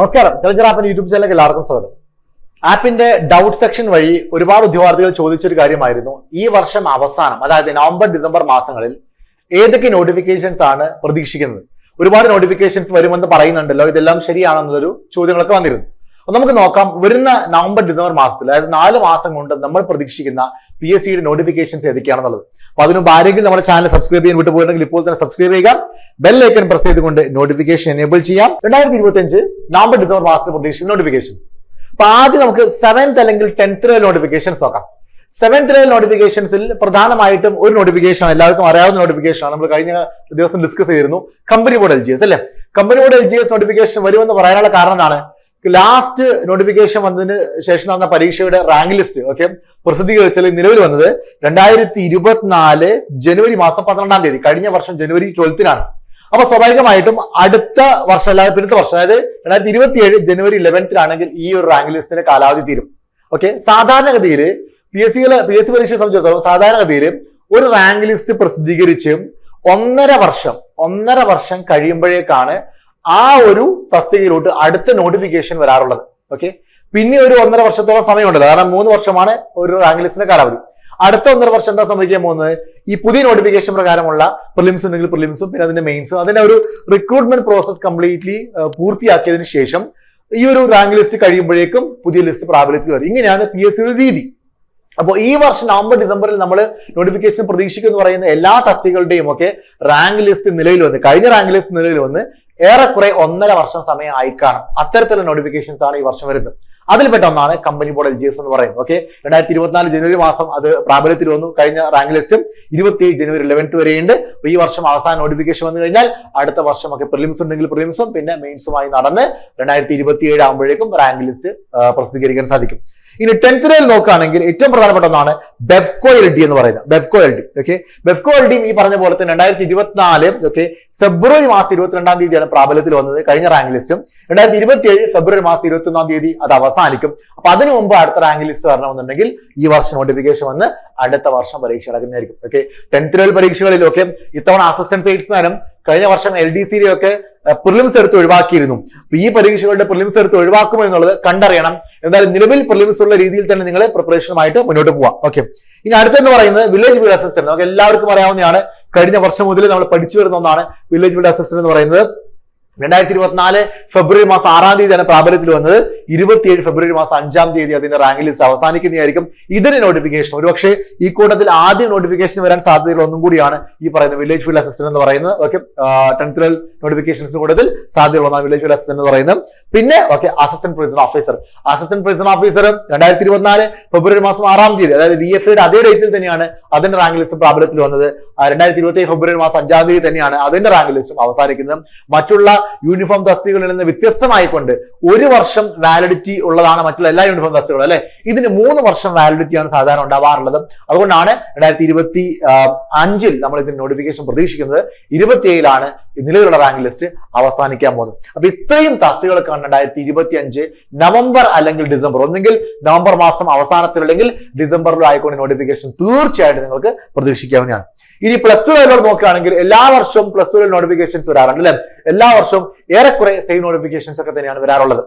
നമസ്കാരം. Challenger ആപ്പിന്റെ YouTube ചാനലിലേക്ക് എല്ലാവർക്കും സ്വാഗതം. ആപ്പിന്റെ ഡൗട്ട് സെക്ഷൻ വഴി ഒരുപാട് ഉദ്യോഗാർത്ഥികൾ ചോദിച്ചൊരു കാര്യമായിരുന്നു. ഈ വർഷം അവസാനം അതായത് നവംബർ ഡിസംബർ മാസങ്ങളിൽ ഏതൊക്കെ നോട്ടിഫിക്കേഷൻസ് ആണ് പ്രതീക്ഷിക്കുന്നത്? ഒരുപാട് നോട്ടിഫിക്കേഷൻസ് വരുമെന്ന് പറയുന്നുണ്ടല്ലോ. ഇതെല്ലാം ശരിയാണെന്നുള്ളൊരു ചോദ്യങ്ങളൊക്കെ വന്നിരുന്നു. നമുക്ക് നോക്കാം വരുന്ന നവംബർ ഡിസംബർ മാസത്തിൽ അതായത് നാല് മാസം കൊണ്ട് നമ്മൾ പ്രതീക്ഷിക്കുന്ന പി എസ് സിയുടെ നോട്ടിഫിക്കേഷൻസ് ഏതൊക്കെയാണെന്നുള്ളത്. അപ്പൊ അതിനുമുമ്പ് ആരെങ്കിലും നമ്മുടെ ചാനൽ സബ്സ്ക്രൈബ് ചെയ്യാൻ വിട്ടു പോയിട്ടുണ്ടെങ്കിൽ ഇപ്പോൾ തന്നെ സബ്സ്ക്രൈബ് ചെയ്യുക. ബെൽ ഐക്കൺ പ്രസ് ചെയ്തുകൊണ്ട് നോട്ടിഫിക്കേഷൻ എനേബിൾ ചെയ്യാം. രണ്ടായിരത്തി ഇരുപത്തി അഞ്ച് നവംബർ ഡിസംബർ മാസത്തിൽ പ്രതീക്ഷിക്കുന്ന നോട്ടിഫിക്കേഷൻസ് അപ്പൊ ആദ്യം നമുക്ക് സെവൻത് അല്ലെങ്കിൽ ടെൻത്ത് ലെവൽ നോട്ടിഫിക്കേഷൻസ് നോക്കാം. സെവൻത് ലെവൽ നോട്ടിഫിക്കേഷൻസിൽ പ്രധാനമായിട്ടും ഒരു നോട്ടിഫിക്കേഷൻ എല്ലാവർക്കും അറിയാവുന്ന നോട്ടിഫിക്കേഷൻ ആണ്. നമ്മൾ കഴിഞ്ഞ ദിവസം ഡിസ്കസ് ചെയ്തിരുന്നു company board L G S അല്ലെ? Company board L G S notification വരുമെന്ന് പറയാനുള്ള കാരണം എന്താണ്? ലാസ്റ്റ് നോട്ടിഫിക്കേഷൻ വന്നതിന് ശേഷം നടന്ന പരീക്ഷയുടെ റാങ്ക് ലിസ്റ്റ് ഓക്കെ പ്രസിദ്ധീകരിച്ചാൽ നിലവിൽ വന്നത് രണ്ടായിരത്തി ഇരുപത്തിനാല് ജനുവരി മാസം പന്ത്രണ്ടാം തീയതി കഴിഞ്ഞ വർഷം ജനുവരി ട്വൽത്തിനാണ് അപ്പൊ സ്വാഭാവികമായിട്ടും അടുത്ത വർഷം അല്ലാതെ പിന്നത്തെ വർഷം അതായത് രണ്ടായിരത്തി ഇരുപത്തിയേഴ് ജനുവരി ഇലവൻത്തിലാണെങ്കിൽ ഈ ഒരു റാങ്ക് ലിസ്റ്റിന്റെ കാലാവധി തീരും ഓക്കെ സാധാരണഗതിയിൽ പി എസ് സികളെ പി എസ് സി പരീക്ഷയെ സംബന്ധിച്ചിടത്തോളം സാധാരണഗതിയിൽ ഒരു റാങ്ക് ലിസ്റ്റ് പ്രസിദ്ധീകരിച്ച് ഒന്നര വർഷം ഒന്നര വർഷം കഴിയുമ്പോഴേക്കാണ് ആ ഒരു തസ്തികയിലോട്ട് അടുത്ത നോട്ടിഫിക്കേഷൻ വരാറുള്ളത്. ഓക്കെ പിന്നെ ഒരു ഒന്നര വർഷത്തോളം സമയമുണ്ടല്ലോ. കാരണം മൂന്ന് വർഷമാണ് ഒരു റാങ്ക് ലിസ്റ്റിന്റെ കാലാവധി. അടുത്ത ഒന്നര വർഷം എന്താ സംഭവിക്കാൻ പോകുന്നത്? ഈ പുതിയ നോട്ടിഫിക്കേഷൻ പ്രകാരമുള്ള പ്രിലിംസ് ഉണ്ടെങ്കിൽ പ്രിലിംസും പിന്നെ അതിന്റെ മെയിൻസും അതിന്റെ ഒരു റിക്രൂട്ട്മെന്റ് പ്രോസസ് കംപ്ലീറ്റ്ലി പൂർത്തിയാക്കിയതിനു ശേഷം ഈ ഒരു റാങ്ക് ലിസ്റ്റ് കഴിയുമ്പോഴേക്കും പുതിയ ലിസ്റ്റ് പ്രാബല്യത്തിൽ വരും. ഇങ്ങനെയാണ് പി എസ് സിയുടെ രീതി. അപ്പോൾ ഈ വർഷം നവംബർ ഡിസംബറിൽ നമ്മൾ നോട്ടിഫിക്കേഷൻ പ്രതീക്ഷിക്കുന്നു പറയുന്ന എല്ലാ തസ്തികളുടെയും ഒക്കെ റാങ്ക് ലിസ്റ്റ് നിലയിൽ വന്ന് കഴിഞ്ഞ റാങ്ക് ലിസ്റ്റ് നിലയിൽ വന്ന് ഏറെക്കുറെ ഒന്നര വർഷം സമയം ആയി കാണും അത്തരത്തിലുള്ള നോട്ടിഫിക്കേഷൻസ് ആണ് ഈ വർഷം വരുന്നത്. അതിൽപ്പെട്ട ഒന്നാണ് company board L G S എന്ന് പറയുന്നത്. ഓക്കെ രണ്ടായിരത്തി ഇരുപത്തിനാല് ജനുവരി മാസം അത് പ്രാബല്യത്തിൽ വന്നു. കഴിഞ്ഞ റാങ്ക് ലിസ്റ്റും ഇരുപത്തിയേഴ് ജനുവരി ഇലവൻത്ത് വരെയുണ്ട്. ഈ വർഷം അവസാന നോട്ടിഫിക്കേഷൻ വന്നു കഴിഞ്ഞാൽ അടുത്ത വർഷം ഒക്കെ പ്രിലിംസ് ഉണ്ടെങ്കിൽ പ്രിലിംസും പിന്നെ മെയിൻസുമായി നടന്ന് രണ്ടായിരത്തി ഇരുപത്തിയേഴ് ആകുമ്പോഴേക്കും റാങ്ക് ലിസ്റ്റ് പ്രസിദ്ധീകരിക്കാൻ സാധിക്കും. ഇനി ടെൻത്ത് ലെവൽ നോക്കുകയാണെങ്കിൽ ഏറ്റവും പ്രധാനപ്പെട്ട ഒന്നാണ് ബെഫ്കോ എൽ ഡി എന്ന് പറയുന്നത്. Bevco L D okay Bevco L D ഈ പറഞ്ഞ പോലെ തന്നെ രണ്ടായിരത്തി ഇരുപത്തിനാല് ഓക്കെ ഫെബ്രുവരി മാസം ഇരുപത്തിരണ്ടാം തീയതിയാണ് പ്രാബല്യത്തിൽ വന്നത് കഴിഞ്ഞ റാങ്ക് ലിസ്റ്റും രണ്ടായിരത്തി ഇരുപത്തിയേഴ് ഫെബ്രുവരി മാസം ഇരുപത്തി ഒന്നാം തീയതി അത് അവസാനിക്കും. അപ്പൊ അതിനു മുമ്പ് അടുത്ത റാങ്ക് ലിസ്റ്റ് വരണമെന്നുണ്ടെങ്കിൽ ഈ വർഷം നോട്ടിഫിക്കേഷൻ വന്ന് അടുത്ത വർഷം പരീക്ഷ നടക്കുന്നതായിരിക്കും. ഓക്കെ ടെൻത്ത് ലെവൽ പരീക്ഷകളിലൊക്കെ ഇത്തവണ അസിസ്റ്റന്റ് സെയിൽസ്മാനും കഴിഞ്ഞ വർഷം എൽ ഡി സിയിലെ ഒക്കെ പ്രിലിംസ് എടുത്ത് ഒഴിവാക്കിയിരുന്നു. ഈ പരീക്ഷകളുടെ പ്രിലിംസ് എടുത്ത് ഒഴിവാക്കുമോ എന്നുള്ളത് കണ്ടറിയണം. എന്തായാലും നിലവിൽ പ്രിലിംസ് ഉള്ള രീതിയിൽ തന്നെ നിങ്ങൾ പ്രിപ്പറേഷനുമായിട്ട് മുന്നോട്ട് പോവാം. ഓക്കെ ഇനി അടുത്തെന്ന് പറയുന്നത് വില്ലേജ് ബിൽഡ് അസിസ്റ്റന്റ് നമുക്ക് എല്ലാവർക്കും അറിയാവുന്നതാണ്. കഴിഞ്ഞ വർഷം മുതൽ നമ്മൾ പഠിച്ചു വരുന്ന ഒന്നാണ് വില്ലേജ് ബിൽഡ് അസിസ്റ്റന്റ് എന്ന് പറയുന്നത്. രണ്ടായിരത്തി ഇരുപത്തിനാല് ഫെബ്രുവരി മാസം ആറാം തീയതിയാണ് പ്രാബല്യത്തിൽ വന്നത്. ഇരുപത്തിയേഴ് ഫെബ്രുവരി മാസം അഞ്ചാം തീയതി അതിന്റെ റാങ്ക് ലിസ്റ്റ് അവസാനിക്കുന്നതായിരിക്കും ഇതിന് നോട്ടിഫിക്കേഷൻ ഒരുപക്ഷെ ഈ കൂട്ടത്തിൽ ആദ്യം നോട്ടിഫിക്കേഷൻ വരാൻ സാധ്യതയുള്ള ഒന്നും കൂടിയാണ് ഈ പറയുന്ന വില്ലേജ് ഫീൽഡ് അസിസ്റ്റന്റ് എന്ന് പറയുന്നത്. ഓക്കെ ടെൻത്ത് ലെവൽ നോട്ടിഫിക്കേഷൻസിന് കൂട്ടത്തിൽ സാധ്യതയുള്ള ഒന്നാണ് വില്ലേജ് ഫീൽഡ് അസിസ്റ്റന്റ് എന്ന് പറയുന്നത്. പിന്നെ okay assistant principal officer assistant principal officer രണ്ടായിരത്തി ഇരുപത്തിനാല് ഫെബ്രുവരി മാസം ആറാം തീയതി അതായത് വി എഫ് ഐയുടെ അതേ ഡേറ്റിൽ തന്നെയാണ് അതിന്റെ റാങ്ക് ലിസ്റ്റ് പ്രാബല്യത്തിൽ വന്നത്. രണ്ടായിരത്തി ഇരുപത്തി ഫെബ്രുവരി മാസം അഞ്ചാം തീയതി തന്നെയാണ് അതിന്റെ റാങ്ക് ലിസ്റ്റും അവസാനിക്കുന്നത്. മറ്റുള്ള യൂണിഫോം തസ്തികകളിൽ നിന്ന് വ്യത്യസ്തമായിക്കൊണ്ട് ഒരു വർഷം വാലിഡിറ്റി ഉള്ളതാണ് മറ്റുള്ള എല്ലാ യൂണിഫോം തസ്തികളും അല്ലെ? ഇതിന് മൂന്ന് വർഷം വാലിഡിറ്റിയാണ് സാധാരണ ഉണ്ടാവാറുള്ളത്. അതുകൊണ്ടാണ് രണ്ടായിരത്തി ഇരുപത്തി അഞ്ചിൽ നമ്മൾ ഇതിന് നോട്ടിഫിക്കേഷൻ പ്രതീക്ഷിക്കുന്നത്. ഇരുപത്തിയേഴിലാണ് നിലവിലുള്ള റാങ്ക് ലിസ്റ്റ് അവസാനിക്കാൻ പോകുന്നത്. അപ്പൊ ഇത്രയും തസ്തികകൾക്കാണ് രണ്ടായിരത്തി ഇരുപത്തി അഞ്ച് നവംബർ അല്ലെങ്കിൽ ഡിസംബർ ഒന്നെങ്കിൽ നവംബർ മാസം അവസാനത്തിലല്ലെങ്കിൽ ഡിസംബറിലോ ആയിക്കൊണ്ട് നോട്ടിഫിക്കേഷൻ തീർച്ചയായിട്ടും നിങ്ങൾക്ക് പ്രതീക്ഷിക്കാവുന്നതാണ്. ഇനി പ്ലസ് ടു ലെവലോട് നോക്കുകയാണെങ്കിൽ എല്ലാ വർഷവും പ്ലസ് ടു നോട്ടിഫിക്കേഷൻസ് വരാറുണ്ട് അല്ലെ? എല്ലാ വർഷവും ഏറെക്കുറെ സെയിം നോട്ടിഫിക്കേഷൻസ് ഒക്കെ തന്നെയാണ് വരാറുള്ളത്.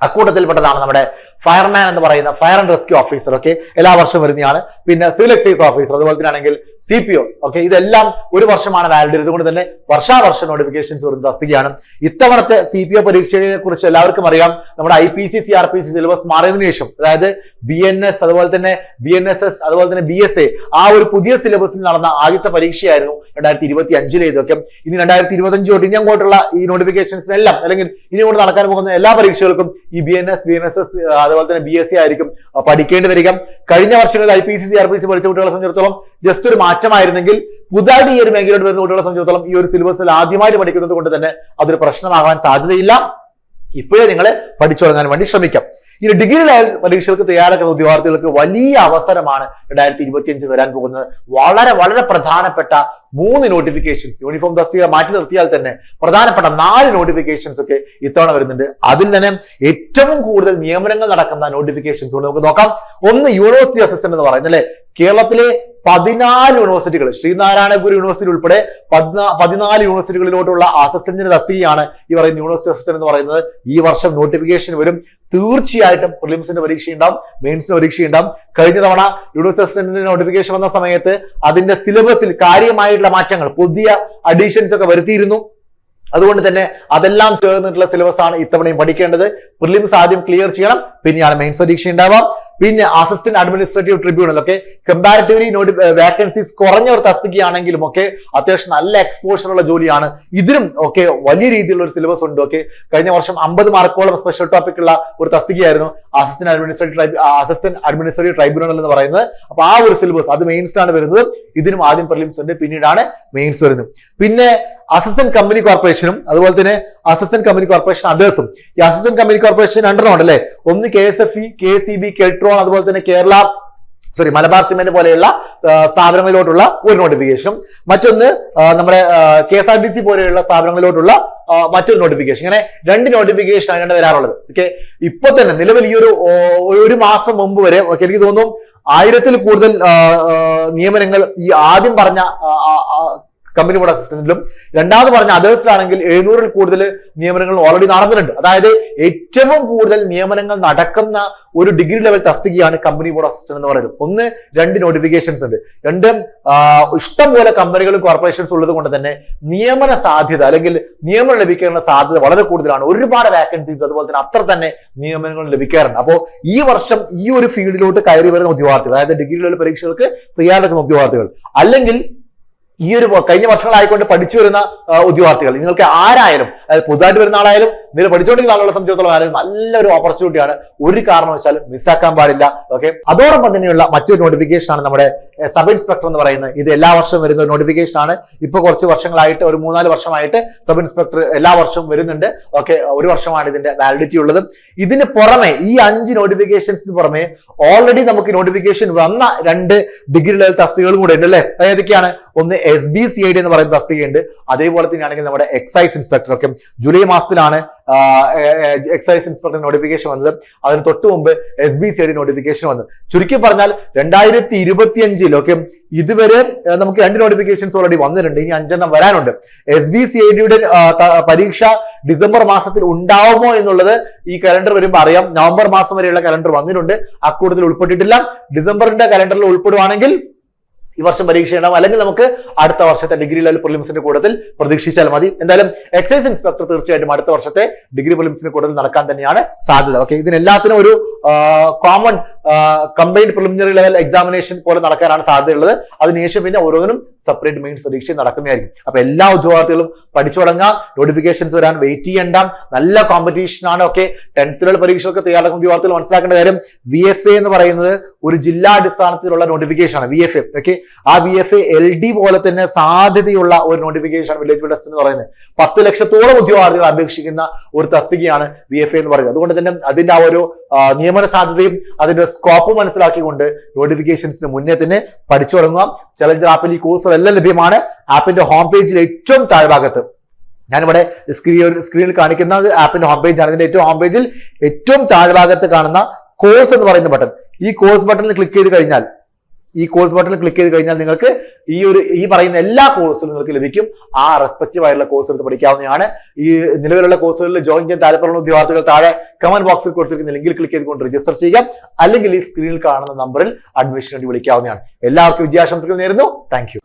അക്കൂട്ടത്തിൽപ്പെട്ടതാണ് നമ്മുടെ ഫയർമാൻ എന്ന് പറയുന്ന fire and rescue officer okay എല്ലാ വർഷവും വരുന്നതാണ് പിന്നെ സിവിൽ എക്സൈസ് ഓഫീസർ അതുപോലെ തന്നെ ആണെങ്കിൽ സി പി ഒ ഓക്കെ ഇതെല്ലാം ഒരു വർഷമാണ് വാലിഡ് ഇതുകൊണ്ട് തന്നെ വർഷാവർഷം നോട്ടിഫിക്കേഷൻസ് വരുന്ന തസ്തികയാണ് ഇത്തവണത്തെ സി പി ഒ പരീക്ഷയെ കുറിച്ച് എല്ലാവർക്കും അറിയാം. നമ്മുടെ I P C C R P C syllabus മാറിയതിനു ശേഷം അതായത് ബി എൻ എസ് അതുപോലെ തന്നെ ബി എൻ എസ് എസ് അതുപോലെ തന്നെ ബി എസ് എ ആ ഒരു പുതിയ സിലബസിൽ നടന്ന ആദ്യത്തെ പരീക്ഷയായിരുന്നു രണ്ടായിരത്തി ഇരുപത്തി അഞ്ചിലെ ഇതൊക്കെ ഇനി രണ്ടായിരത്തി ഇരുപത്തി അഞ്ച് തൊട്ട് ഇനി അങ്ങോട്ടുള്ള ഈ നോട്ടിഫിക്കേഷൻസിനെല്ലാം അല്ലെങ്കിൽ ഇനി കൊണ്ട് നടക്കാൻ പോകുന്ന എല്ലാ പരീക്ഷകൾക്കും ഈ B N S B N S S അതുപോലെ തന്നെ ബി എസ് സി ആയിരിക്കും പഠിക്കേണ്ടി വരിക. കഴിഞ്ഞ വർഷങ്ങളിൽ I P C C R P C പഠിച്ച കുട്ടികളെ സംബന്ധിച്ചിടത്തോളം ജസ്റ്റ് ഒരു മാറ്റമായിരുന്നെങ്കിൽ പുതുതായിട്ട് ഈ ഒരു മേഖലയോട് വരുന്ന കുട്ടികളെ സംബന്ധിച്ചിടത്തോളം ഈ ഒരു സിലബസിൽ ആദ്യമായിട്ട് പഠിക്കുന്നത് കൊണ്ട് തന്നെ അതൊരു പ്രശ്നമാകാൻ സാധ്യതയില്ല. ഇപ്പോഴേ നിങ്ങൾ പഠിച്ചു തുടങ്ങാൻ വേണ്ടി ശ്രമിക്കാം. ഇനി ഡിഗ്രി ലെവൽ പരീക്ഷകൾക്ക് തയ്യാറാക്കുന്ന ഉദ്യോഗാർത്ഥികൾക്ക് വലിയ അവസരമാണ് രണ്ടായിരത്തി ഇരുപത്തിയഞ്ച് വരാൻ പോകുന്നത്. വളരെ വളരെ പ്രധാനപ്പെട്ട മൂന്ന് നോട്ടിഫിക്കേഷൻസ് യൂണിഫോം തസ്തിക മാറ്റി നിർത്തിയാൽ തന്നെ പ്രധാനപ്പെട്ട നാല് നോട്ടിഫിക്കേഷൻസ് ഒക്കെ ഇത്തവണ വരുന്നുണ്ട്. അതിൽ തന്നെ ഏറ്റവും കൂടുതൽ നിയമനങ്ങൾ നടക്കുന്ന നോട്ടിഫിക്കേഷൻസ് ഉണ്ട് നമുക്ക് നോക്കാം. ഒന്ന് യൂണിവേഴ്സിറ്റി അസിസ്റ്റന്റ് എന്ന് പറയുന്നത് അല്ലെ? കേരളത്തിലെ പതിനാല് യൂണിവേഴ്സിറ്റികൾ ശ്രീനാരായണഗുരു യൂണിവേഴ്സിറ്റി ഉൾപ്പെടെ പതിനാ പതിനാല് യൂണിവേഴ്സിറ്റികളിലോട്ടുള്ള അസിസ്റ്റന്റിന്റെ തസ്തികയാണ് ഈ പറയുന്ന യൂണിവേഴ്സിറ്റി അസിസ്റ്റന്റ് എന്ന് പറയുന്നത്. ഈ വർഷം നോട്ടിഫിക്കേഷൻ വരും. തീർച്ചയായിട്ടും പ്രിലിംസിന്റെ പരീക്ഷ ഉണ്ടാവും മെയിൻസിന്റെ പരീക്ഷ ഉണ്ടാവും കഴിഞ്ഞ തവണ യൂണിവേഴ്സിറ്റി അസിസ്റ്റന്റിന്റെ നോട്ടിഫിക്കേഷൻ വന്ന സമയത്ത് അതിന്റെ സിലബസിൽ കാര്യമായിട്ടുള്ള മാറ്റങ്ങൾ പുതിയ അഡീഷൻസ് ഒക്കെ വരുത്തിയിരുന്നു. അതുകൊണ്ട് തന്നെ അതെല്ലാം ചേർന്നിട്ടുള്ള സിലബസ് ആണ് ഇത്തവണയും പഠിക്കേണ്ടത്. പ്രിലിംസ് ആദ്യം ക്ലിയർ ചെയ്യണം. പിന്നെയാണ് മെയിൻസ് പരീക്ഷ ഉണ്ടാവാം പിന്നെ അസിസ്റ്റന്റ് അഡ്മിനിസ്ട്രേറ്റീവ് ട്രിബ്യൂണൽ ഒക്കെ കമ്പാരിറ്റീവ്ലി നോട്ട് വേക്കൻസീസ് കുറഞ്ഞ ഒരു തസ്തികയാണെങ്കിലും ഒക്കെ അത്യാവശ്യം നല്ല എക്സ്പോഷർ ഉള്ള ജോലിയാണ്. ഇതിനും ഒക്കെ വലിയ രീതിയിലുള്ള ഒരു സിലബസ് ഉണ്ട്. ഓക്കെ കഴിഞ്ഞ വർഷം അമ്പത് മാർക്കോളം സ്പെഷ്യൽ ടോപ്പിക് ഉള്ള ഒരു തസ്തികയായിരുന്നു assistant administrative assistant administrative tribunal എന്ന് പറയുന്നത്. അപ്പൊ ആ ഒരു സിലബസ് അത് മെയിൻസിലാണ് വരുന്നത്. ഇതിനും ആദ്യം പ്രിലിംസ് ഉണ്ട്. പിന്നീടാണ് മെയിൻസ് വരുന്നത്. പിന്നെ അസിസ്റ്റന്റ് കമ്പനി കോർപ്പറേഷനും അതുപോലെ തന്നെ അസിസ്റ്റന്റ് കമ്പനി കോർപ്പറേഷൻ അതേഴ്സും ഈ അസിസ്റ്റന്റ് കമ്പനി കോർപ്പറേഷൻ രണ്ടെണ്ണം ഉണ്ടല്ലേ? ഒന്ന് K S F E K C B Keltron അതുപോലെ തന്നെ കേരള സോറി മലബാർ സിമെന്റ് പോലെയുള്ള സ്ഥാപനങ്ങളിലോട്ടുള്ള ഒരു നോട്ടിഫിക്കേഷനും മറ്റൊന്ന് നമ്മുടെ K S R T C പോലെയുള്ള സ്ഥാപനങ്ങളിലോട്ടുള്ള മറ്റൊരു നോട്ടിഫിക്കേഷൻ ഇങ്ങനെ രണ്ട് നോട്ടിഫിക്കേഷൻ ആണ് വരാറുള്ളത്. ഓക്കെ ഇപ്പൊ തന്നെ നിലവിൽ ഈ ഒരു ഒരു മാസം മുമ്പ് വരെ ഓക്കെ എനിക്ക് തോന്നുന്നു ആയിരത്തിൽ കൂടുതൽ നിയമനങ്ങൾ ഈ ആദ്യം പറഞ്ഞ കമ്പനി ബോർഡ് അസിസ്റ്റന്റിലും രണ്ടാമത് പറഞ്ഞ അതേഴ്സിലാണെങ്കിൽ എഴുന്നൂറിൽ കൂടുതൽ നിയമനങ്ങൾ ഓൾറെഡി നടന്നിട്ടുണ്ട്. അതായത് ഏറ്റവും കൂടുതൽ നിയമനങ്ങൾ നടക്കുന്ന ഒരു ഡിഗ്രി ലെവൽ തസ്തികയാണ് കമ്പനി ബോർഡ് അസിസ്റ്റന്റ് എന്ന് പറയുന്നത്. ഒന്ന് രണ്ട് നോട്ടിഫിക്കേഷൻസ് ഉണ്ട്. രണ്ട് ഇഷ്ടം പോലെ കമ്പനികളും കോർപ്പറേഷൻസ് ഉള്ളത് കൊണ്ട് തന്നെ നിയമന സാധ്യത അല്ലെങ്കിൽ നിയമനം ലഭിക്കാനുള്ള സാധ്യത വളരെ കൂടുതലാണ്. ഒരുപാട് വാക്കൻസീസ് അതുപോലെ തന്നെ അത്ര തന്നെ നിയമനങ്ങൾ ലഭിക്കാറുണ്ട്. അപ്പോൾ ഈ വർഷം ഈ ഒരു ഫീൽഡിലോട്ട് കയറി വരുന്ന ഉദ്യോഗാർത്ഥികൾ അതായത് ഡിഗ്രി ലെവൽ പരീക്ഷകൾക്ക് തയ്യാറെടുക്കുന്ന ഉദ്യോഗാർത്ഥികൾ അല്ലെങ്കിൽ ഈ ഒരു കഴിഞ്ഞ വർഷങ്ങളായിക്കൊണ്ട് പഠിച്ചു വരുന്ന ഉദ്യോഗാർത്ഥികൾ. നിങ്ങൾക്ക് ആരായാലും അതായത് പുതുതായിട്ട് വരുന്ന ആളായാലും നിങ്ങൾ പഠിച്ചുകൊണ്ടിരിക്കുന്ന ആളുകളെ സംബന്ധിച്ചിടത്തോളം ആയാലും നല്ലൊരു ഓപ്പർച്യൂണിറ്റിയാണ് ഒരു കാരണവശാലും മിസ്സാക്കാൻ പാടില്ല. ഓക്കെ അതോടൊപ്പം തന്നെയുള്ള മറ്റൊരു നോട്ടിഫിക്കേഷൻ ആണ് നമ്മുടെ സബ് ഇൻസ്പെക്ടർ എന്ന് പറയുന്നത്. ഇത് എല്ലാ വർഷവും വരുന്ന ഒരു നോട്ടിഫിക്കേഷൻ ആണ്. ഇപ്പൊ കുറച്ച് വർഷങ്ങളായിട്ട് ഒരു മൂന്നാൽ വർഷമായിട്ട് സബ് ഇൻസ്പെക്ടർ എല്ലാ വർഷവും വരുന്നുണ്ട്. ഓക്കെ ഒരു വർഷമാണ് ഇതിന്റെ വാലിഡിറ്റി ഉള്ളത്. ഇതിന് പുറമെ ഈ അഞ്ച് നോട്ടിഫിക്കേഷൻസിന് പുറമെ ഓൾറെഡി നമുക്ക് നോട്ടിഫിക്കേഷൻ വന്ന രണ്ട് ഡിഗ്രി ലെവൽ തസ്തികകളും കൂടെ ഉണ്ട് അല്ലേ? ഏതൊക്കെയാണ്? ഒന്ന് S B C I D എന്ന് പറയുന്ന തസ്തികയുണ്ട്. അതേപോലെ തന്നെയാണെങ്കിൽ നമ്മുടെ എക്സൈസ് ഇൻസ്പെക്ടർ ഒക്കെ. ജൂലൈ മാസത്തിലാണ് എക്സൈസ് ഇൻസ്പെക്ടർ നോട്ടിഫിക്കേഷൻ വന്നത്. അതിന് തൊട്ട് മുമ്പ് S B C I D notification വന്നത് ചുരുക്കി പറഞ്ഞാൽ രണ്ടായിരത്തി ഇരുപത്തി അഞ്ചിൽ ഓക്കെ ഇതുവരെ നമുക്ക് രണ്ട് നോട്ടിഫിക്കേഷൻസ് ഓൾറെഡി വന്നിട്ടുണ്ട്. ഇനി അഞ്ചെണ്ണം വരാനുണ്ട്. എസ് ബി സി ഐ ഡിയുടെ പരീക്ഷ ഡിസംബർ മാസത്തിൽ ഉണ്ടാവുമോ എന്നുള്ളത് ഈ കലണ്ടർ വരുമ്പോൾ അറിയാം. നവംബർ മാസം വരെയുള്ള കലണ്ടർ വന്നിട്ടുണ്ട്. അക്കൂട്ടത്തിൽ ഉൾപ്പെട്ടിട്ടില്ല. ഡിസംബറിന്റെ കലണ്ടറിൽ ഉൾപ്പെടുവാണെങ്കിൽ ഈ വർഷം പരീക്ഷ ഉണ്ടാവും അല്ലെങ്കിൽ നമുക്ക് അടുത്ത വർഷത്തെ ഡിഗ്രി ലെവൽ പ്രിലിംസിന്റെ കൂട്ടത്തിൽ പ്രതീക്ഷിച്ചാൽ മതി. എന്തായാലും എക്സൈസ് ഇൻസ്പെക്ടർ തീർച്ചയായിട്ടും അടുത്ത വർഷത്തെ ഡിഗ്രി പ്രിലിംസിന്റെ കൂട്ടത്തിൽ നടക്കാൻ തന്നെയാണ് സാധ്യത. ഓക്കെ ഇതിനെല്ലാത്തിനും ഒരു common combined preliminary level examination പോലെ നടക്കാനാണ് സാധ്യതയുള്ളത്. അതിനുശേഷം പിന്നെ ഓരോന്നിനും സെപ്പറേറ്റ് മെയിൻസ് പരീക്ഷ നടക്കുന്നതായിരിക്കും. അപ്പൊ എല്ലാ ഉദ്യോഗാർത്ഥികളും പഠിച്ചു തുടങ്ങാം. നോട്ടിഫിക്കേഷൻസ് വരാൻ വെയിറ്റ് ചെയ്യണ്ട. നല്ല കോമ്പറ്റീഷൻ ആണ്. ഒക്കെ ലെവൽ പരീക്ഷകൾക്ക് തയ്യാറാക്കുന്ന ഉദ്യോഗാർത്ഥികൾ മനസ്സിലാക്കേണ്ട കാര്യം വി എന്ന് പറയുന്നത് ഒരു ജില്ലാടിസ്ഥാനത്തിലുള്ള നോട്ടിഫിക്കേഷൻ ആണ്. വി എഫ് എ ഓക്കെ ആ ബി എഫ് എൽ ഡി പോലെ തന്നെ സാധ്യതയുള്ള ഒരു നോട്ടിഫിക്കേഷൻ വില്ലേജ് ബിൽഡേഴ്സ് എന്ന് പറയുന്നത്. പത്ത് ലക്ഷത്തോളം ഉദ്യോഗാർത്ഥികൾ അപേക്ഷിക്കുന്ന ഒരു തസ്തികയാണ് ബി എഫ് എന്ന് പറയുന്നത്. അതുകൊണ്ട് തന്നെ അതിന്റെ ആ ഒരു നിയമന സാധ്യതയും അതിന്റെ സ്കോപ്പ് മനസ്സിലാക്കിക്കൊണ്ട് നോട്ടിഫിക്കേഷൻസിന് മുന്നേ തന്നെ പഠിച്ചു തുടങ്ങുക. ചലഞ്ചർ ആപ്പിൽ ഈ കോഴ്സുകൾ എല്ലാം ലഭ്യമാണ് ആപ്പിന്റെ ഹോം പേജിൽ ഏറ്റവും താഴ്ഭാഗത്ത്. ഞാനിവിടെ സ്ക്രീൻ സ്ക്രീനിൽ കാണിക്കുന്ന ആപ്പിന്റെ ഹോം പേജ് ആണ്. ഇതിന്റെ ഏറ്റവും ഹോം പേജിൽ ഏറ്റവും താഴ്ഭാഗത്ത് കാണുന്ന കോഴ്സ് എന്ന് പറയുന്ന ബട്ടൺ ഈ കോഴ്സ് ബട്ടണിൽ ക്ലിക്ക് ചെയ്ത് കഴിഞ്ഞാൽ ഈ കോഴ്സ് ബട്ടൺ ക്ലിക്ക് ചെയ്ത് കഴിഞ്ഞാൽ നിങ്ങൾക്ക് ഈ ഒരു ഈ പറയുന്ന എല്ലാ കോഴ്സുകളും നിങ്ങൾക്ക് ലഭിക്കും. ആ റെസ്പെക്റ്റീവ് ആയിട്ടുള്ള കോഴ്സ് എടുത്ത് പഠിക്കാവുന്നതാണ്. ഈ നിലവിലുള്ള കോഴ്സുകളിൽ ജോയിൻ ചെയ്യാൻ താല്പര്യമുള്ള ഉദ്യോഗാർത്ഥികൾ താഴെ കമന്റ് ബോക്സിൽ കൊടുത്തിരിക്കുന്ന ലിങ്കിൽ ക്ലിക്ക് ചെയ്തുകൊണ്ട് രജിസ്റ്റർ ചെയ്യാം അല്ലെങ്കിൽ ഈ സ്ക്രീനിൽ കാണുന്ന നമ്പറിൽ അഡ്മിഷൻ വേണ്ടി വിളിക്കാവുന്നതാണ്. എല്ലാവർക്കും വിജയാശംസകൾ നേരുന്നു. താങ്ക്